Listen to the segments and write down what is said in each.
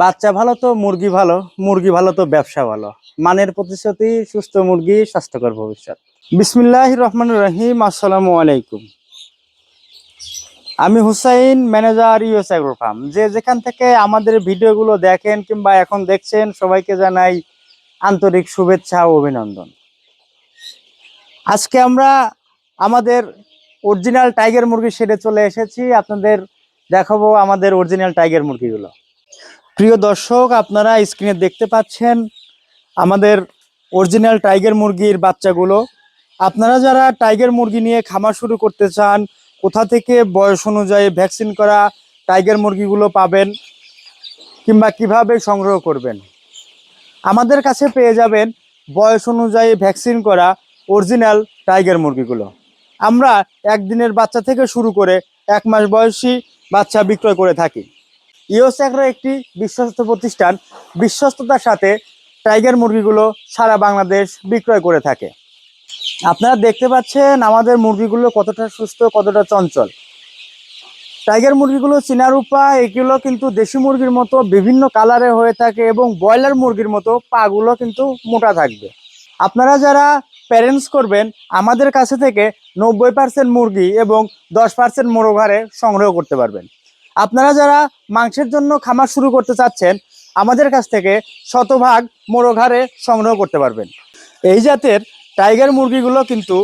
বাচ্চা ভালো তো, মুরগি ভালো মুরগি ভালো তো ব্যবসা ভালো। মানের প্রতিশ্রুতি, সুস্থ মুরগি, স্বাস্থ্যকর ভবিষ্যৎ। বিসমিল্লাহ রহমান রহিম, আসসালামু আলাইকুম। আমি Hussain, manager US agro farm যে যেখান থেকে আমাদের ভিডিওগুলো দেখেন কিংবা এখন দেখছেন, সবাইকে জানাই আন্তরিক শুভেচ্ছা ও অভিনন্দন। আজকে আমরা আমাদের অরিজিনাল টাইগার মুরগি শেডে চলে এসেছি। আপনাদের দেখাবো আমাদের অরিজিনাল টাইগার মুরগিগুলো। প্রিয় দর্শক, আপনারা স্ক্রিনে দেখতে পাচ্ছেন আমাদের অরিজিনাল টাইগার মুরগির বাচ্চাগুলো। আপনারা যারা টাইগার মুরগি নিয়ে খামার শুরু করতে চান, কোথা থেকে বয়স অনুযায়ী ভ্যাকসিন করা টাইগার মুরগিগুলো পাবেন কিংবা কীভাবে সংগ্রহ করবেন, আমাদের কাছে পেয়ে যাবেন বয়স অনুযায়ী ভ্যাকসিন করা অরিজিনাল টাইগার মুরগিগুলো। আমরা একদিনের বাচ্চা থেকে শুরু করে এক মাস বয়সী বাচ্চা বিক্রয় করে থাকি। ইওস একটি বিশ্বস্ত প্রতিষ্ঠান, বিশ্বস্ততার সাথে টাইগার মুরগিগুলো সারা বাংলাদেশ বিক্রয় করে থাকে। আপনারা দেখতে পাচ্ছেন আমাদের মুরগিগুলো কতটা সুস্থ, কতটা চঞ্চল। টাইগার মুরগিগুলো চিনার উপায় এগুলো কিন্তু দেশি মুরগির মতো বিভিন্ন কালারে হয়ে থাকে এবং ব্রয়লার মুরগির মতো পাগুলো কিন্তু মোটা থাকবে। আপনারা যারা প্যারেন্টস করবেন, আমাদের কাছে থেকে নব্বই পার্সেন্ট মুরগি এবং দশ পার্সেন্ট মোরগারে সংগ্রহ করতে পারবেন। আপনারা যারা মাংসের জন্য খামার শুরু করতে চাচ্ছেন, আমাদের কাছ থেকে শতভাগ মোরঘারে সংগ্রহ করতে পারবেন। এই জাতের টাইগার মুরগিগুলো কিন্তু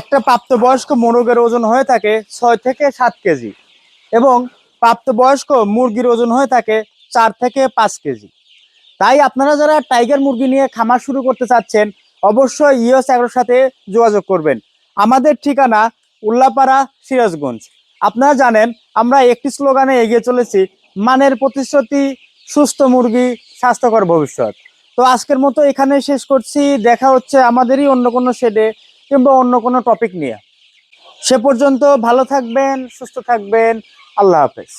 একটা প্রাপ্তবয়স্ক মোরগের ওজন হয়ে থাকে ছয় থেকে সাত কেজি এবং প্রাপ্তবয়স্ক মুরগির ওজন হয়ে থাকে চার থেকে পাঁচ কেজি। তাই আপনারা যারা টাইগার মুরগি নিয়ে খামার শুরু করতে চাচ্ছেন, অবশ্যই ইওস এগারোর সাথে যোগাযোগ করবেন। আমাদের ঠিকানা উল্লাপাড়া সিরাজগঞ্জ। আপনারা জানেন, আমরা একটি স্লোগানে এগিয়ে চলেছি, মানের প্রতিশ্রুতি, সুস্থ মুরগি, স্বাস্থ্যকর ভবিষ্যৎ। তো আজকের মতো এখানে শেষ করছি। দেখা হচ্ছে আমাদেরই অন্য কোনো শেডে কিংবা অন্য কোনো টপিক নিয়ে। সে পর্যন্ত ভালো থাকবেন, সুস্থ থাকবেন। আল্লাহ হাফেজ।